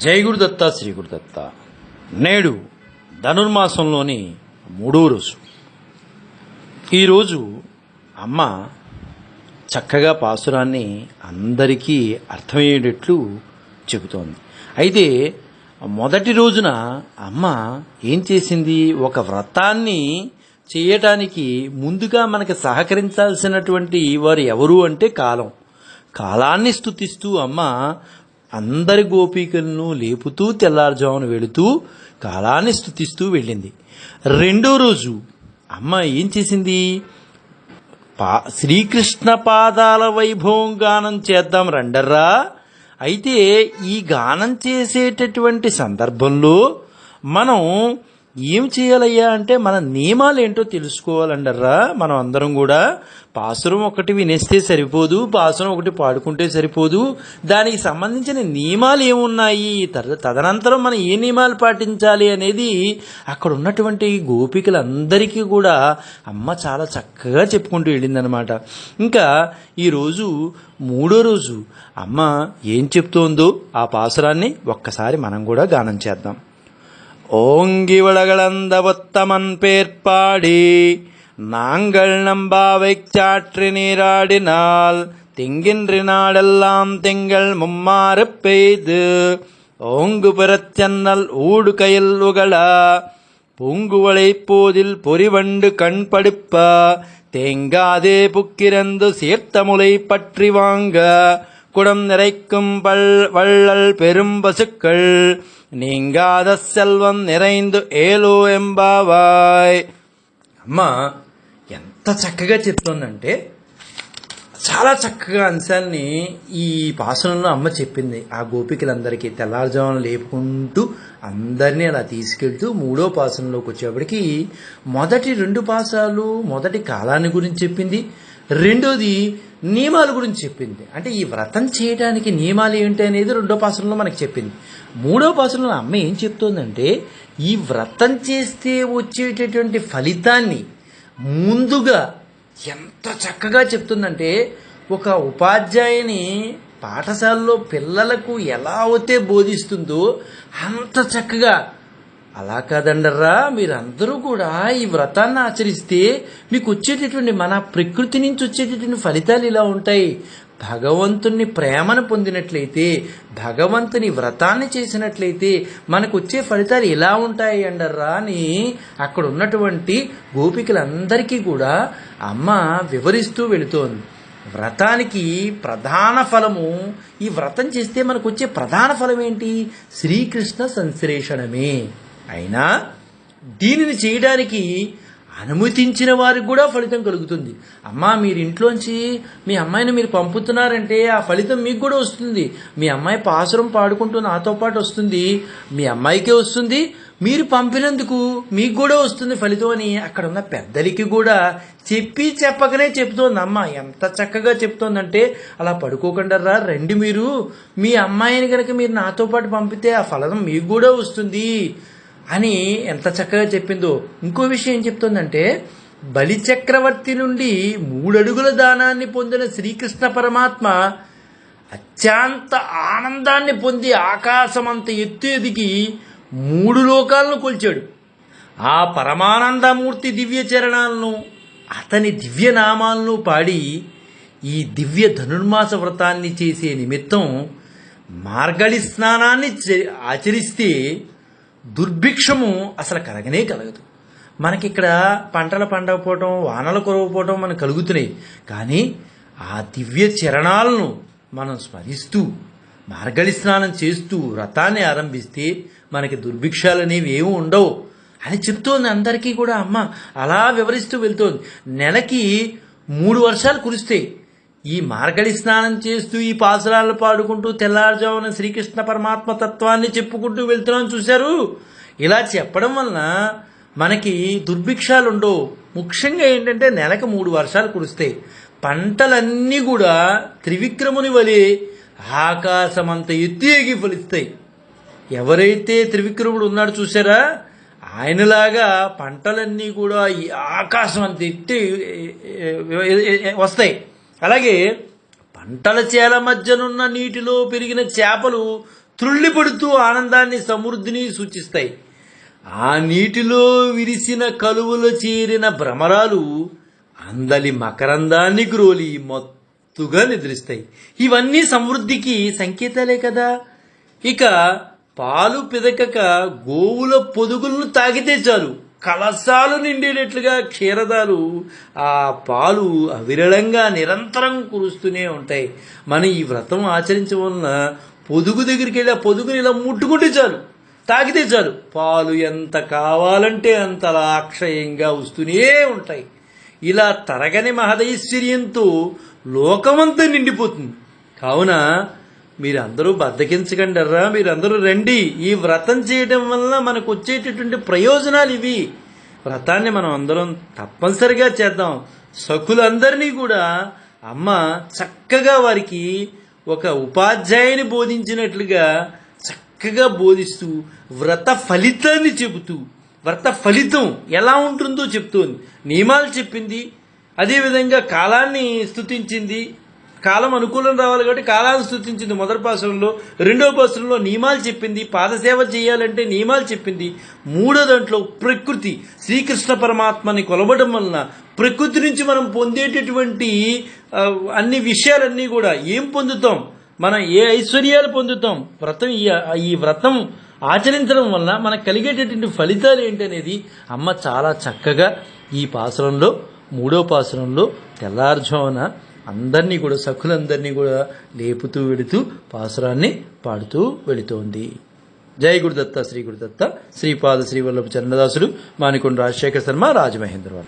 జై గురుదత్త శ్రీ గురుదత్త నేడు ధనుర్మాసంలోని మూడో రోజు. ఈరోజు అమ్మ చక్కగా పాసురాన్ని అందరికీ అర్థమయ్యేటట్లు చెబుతోంది. అయితే మొదటి రోజున అమ్మ ఏం చేసింది? ఒక వ్రతాన్ని చేయటానికి ముందుగా మనకి సహకరించాల్సినటువంటి వారు ఎవరు అంటే కాలం. కాలాన్ని స్తుతిస్తూ అమ్మ అందరి గోపికలను లేపుతూ తెల్లారుజామున వెళుతూ కాలాన్ని స్తుతిస్తూ వెళ్ళింది. రెండో రోజు అమ్మ ఏం చేసింది? పా శ్రీకృష్ణ పాదాల వైభవం గానం చేద్దాం రండర్రా. అయితే ఈ గానం చేసేటటువంటి సందర్భంలో మనం ఏం చేయాలయ్యా అంటే మన నియమాలు ఏంటో తెలుసుకోవాలండర్రా. మనం అందరం కూడా పాసురం ఒకటి వినేస్తే సరిపోదు పాసురం ఒకటి పాడుకుంటే సరిపోదు. దానికి సంబంధించిన నియమాలు ఏమున్నాయి? తద- తదనంతరం మనం ఏ నియమాలు పాటించాలి అనేది అక్కడ ఉన్నటువంటి గోపికలందరికీ కూడా అమ్మ చాలా చక్కగా చెప్పుకుంటూ వెళ్ళిందనమాట. ఇంకా ఈరోజు మూడో రోజు అమ్మ ఏం చెప్తోందో ఆ పాసురాన్ని ఒక్కసారి మనం కూడా గానం చేద్దాం. ஓங்கி உலகளந்தவத்தமன் பேர்பாடி நாங்கள் நம்பாவைச் சாற்றி நீராடினால் திங்கின்றி நாடெல்லாம் திங்கள் மும்மாறு பெய்து ஓங்கு பிறச்சன்னல் ஊடு கையில் உகளா பூங்குவளை போதில் பொறிவண்டு கண் படுப்ப தேங்காதே புக்கிரந்து சீர்த்தமுலை பற்றி வாங்க குடம் நிறைக்கும் பல் வள்ளல் பெரும் பசுக்கள் நீங்காத செல்வம் நிறைந்து ఏలో ఎంబావాయ్ అమ్మ ఎంత చక్కగా చెప్తోందంటే చాలా చక్కగా అంశాన్ని ఈ పాసనంలో అమ్మ చెప్పింది ఆ గోపికలందరికీ తెల్లారుజామున లేపుకుంటూ అందరినీ అలా తీసుకెళ్తూ మూడో పాసనంలోకి వచ్చేప్పటికి మొదటి రెండు పాసాలు మొదటి కాలాన్ని గురించి చెప్పింది రెండోది నియమాల గురించి చెప్పింది. అంటే ఈ వ్రతం చేయడానికి నియమాలు ఏంటి అనేది రెండో పాసనలో మనకు చెప్పింది. మూడో పాసనలో అమ్మ ఏం చెప్తోందంటే ఈ వ్రతం చేస్తే వచ్చేటటువంటి ఫలితాన్ని ముందుగా ఎంత చక్కగా చెప్తుందంటే ఒక ఉపాధ్యాయుని పాఠశాలలో పిల్లలకు ఎలా అయితే బోధిస్తుందో అంత చక్కగా అలా కాదండర్రా మీరందరూ కూడా ఈ వ్రతాన్ని ఆచరిస్తే మీకు వచ్చేటటువంటి మన ప్రకృతి నుంచి వచ్చేటటువంటి ఫలితాలు ఇలా ఉంటాయి. భగవంతుని ప్రేమను పొందినట్లయితే భగవంతుని వ్రతాన్ని చేసినట్లయితే మనకు వచ్చే ఫలితాలు ఎలా ఉంటాయి అండర్రా అని అక్కడ ఉన్నటువంటి గోపికలందరికీ కూడా అమ్మ వివరిస్తూ వెళుతోంది. వ్రతానికి ప్రధాన ఫలము ఈ వ్రతం చేస్తే మనకు వచ్చే ప్రధాన ఫలం ఏంటి శ్రీకృష్ణ సంశ్లేషణమే. అయినా దీనిని చేయడానికి అనుమతించిన వారికి కూడా ఫలితం కలుగుతుంది. అమ్మా మీరు ఇంట్లోంచి మీ అమ్మాయిని మీరు పంపుతున్నారంటే ఆ ఫలితం మీకు కూడా వస్తుంది. మీ అమ్మాయి పాసురం పాడుకుంటూ నాతో పాటు వస్తుంది. మీ అమ్మాయికే వస్తుంది. మీరు పంపినందుకు మీకు కూడా వస్తుంది ఫలితం అని అక్కడ ఉన్న పెద్దలకి కూడా చెప్పి చెప్పకనే చెప్తోంది. అమ్మ ఎంత చక్కగా చెప్తోందంటే అలా పడుకోకుండా రా రండి మీరు. మీ అమ్మాయిని కనుక మీరు నాతో పాటు పంపితే ఆ ఫలితం మీకు కూడా వస్తుంది. అని ఎంత చక్కగా చెప్పిందో. ఇంకో విషయం ఏం చెప్తుందంటే బలిచక్రవర్తి నుండి మూడడుగుల దానాన్ని పొందిన శ్రీకృష్ణ పరమాత్మ అత్యంత ఆనందాన్ని పొంది ఆకాశమంత ఎత్తు ఎదిగి మూడు లోకాలను కొల్చాడు. ఆ పరమానందమూర్తి దివ్య చరణాలను అతని దివ్య నామాలను పాడి ఈ దివ్య ధనుర్మాస వ్రతాన్ని చేసే నిమిత్తం మార్గళి స్నానాన్ని ఆచరిస్తే దుర్భిక్షము అసలు కలగనే కలగదు. మనకి ఇక్కడ పంటలు పండకపోవటం వానలు కొరవపోవటం మనకు కలుగుతున్నాయి. కానీ ఆ దివ్య చరణాలను మనం స్మరిస్తూ మార్గళి స్నానం చేస్తూ వ్రతాన్ని ఆరంభిస్తే మనకి దుర్భిక్షాలు అనేవి ఏమి ఉండవు. అని చెప్తోంది అందరికీ కూడా అమ్మ. అలా వివరిస్తూ వెళ్తోంది. నెలకి మూడు వర్షాలు కురిస్తాయి ఈ మార్గళి స్నానం చేస్తూ ఈ పాసురాలు పాడుకుంటూ తెల్లారుజామున శ్రీకృష్ణ పరమాత్మ తత్వాన్ని చెప్పుకుంటూ వెళ్తున్నాం చూశారు. ఇలా చెప్పడం వలన మనకి దుర్భిక్షాలు ఉండవు ముఖ్యంగా ఏంటంటే నెలకు మూడు వర్షాలు కురుస్తాయి పంటలన్నీ కూడా త్రివిక్రముని వలి ఆకాశమంత ఎత్తి ఎగి ఫలిస్తాయి. ఎవరైతే త్రివిక్రముడు ఉన్నాడు చూసారా ఆయనలాగా పంటలన్నీ కూడా ఈ ఆకాశం అంత ఎత్తి వస్తాయి. అలాగే పంటల చేల మధ్యనున్న నీటిలో పెరిగిన చేపలు త్రుళ్ళిపడుతూ ఆనందాన్ని సమృద్ధిని సూచిస్తాయి. ఆ నీటిలో విరిసిన కలువలు చేరిన భ్రమరాలు అందలి మకరందాన్ని గ్రోలి మత్తుగా నిద్రిస్తాయి. ఇవన్నీ సమృద్ధికి సంకేతాలే కదా. ఇక పాలు పిదకక గోవుల పొదుగులను తాగితే చాలు. కలశాలు నిండినట్లుగా క్షీరదాలు ఆ పాలు అవిరళంగా నిరంతరం కురుస్తూనే ఉంటాయి. మనం ఈ వ్రతం ఆచరించడం వలన పొదుగు దగ్గరికి వెళ్ళి ఆ పొదుగుని ఇలా ముట్టుకుంటే చాలు తాగితే చాలు. పాలు ఎంత కావాలంటే అంత అక్షయంగా వస్తూనే ఉంటాయి. ఇలా తరగని మహదైశ్వర్యంతో లోకమంతా నిండిపోతుంది. కావున మీరందరూ బద్దకించకండర్రా మీరందరూ రండి. ఈ వ్రతం చేయడం వల్ల మనకు వచ్చేటటువంటి ప్రయోజనాలు ఇవి. వ్రతాన్ని మనం అందరం తప్పనిసరిగా చేద్దాం. సఖులందరినీ కూడా అమ్మ చక్కగా వారికి ఒక ఉపాధ్యాయుని బోధించినట్లుగా చక్కగా బోధిస్తూ వ్రత ఫలితాన్ని చెబుతూ వ్రత ఫలితం ఎలా ఉంటుందో చెప్తోంది. నియమాలు చెప్పింది. అదేవిధంగా కాలాన్ని స్తుతించింది. కాలం అనుకూలం రావాలి కాబట్టి కాలాన్ని స్తుతించింది మొదటి పాసరంలో రెండవ పాసరంలో నియమాలు చెప్పింది పాదసేవ చేయాలంటే నియమాలు చెప్పింది. మూడో దాంట్లో ప్రకృతి శ్రీకృష్ణ పరమాత్మని కొలవడం వలన ప్రకృతి నుంచి మనం పొందేటటువంటి అన్ని విషయాలన్నీ కూడా ఏం పొందుతాం? మనం ఏ ఐశ్వర్యాలు పొందుతాం? వ్రతం ఈ ఈ వ్రతం ఆచరించడం వలన మనకు కలిగేటటువంటి ఫలితాలు ఏంటనేది అమ్మ చాలా చక్కగా ఈ పాసరంలో మూడో పాసరంలో తెల్లారుజామున అందరినీ కూడా సఖులందరినీ కూడా లేపుతూ వెళుతూ పాసురాన్ని పాడుతూ వెళుతోంది. జై గురుదత్త శ్రీ గురుదత్త శ్రీపాద శ్రీవల్లభ చరణదాసుడు మానికొండ రాజశేఖర శర్మ రాజమహేంద్రవరం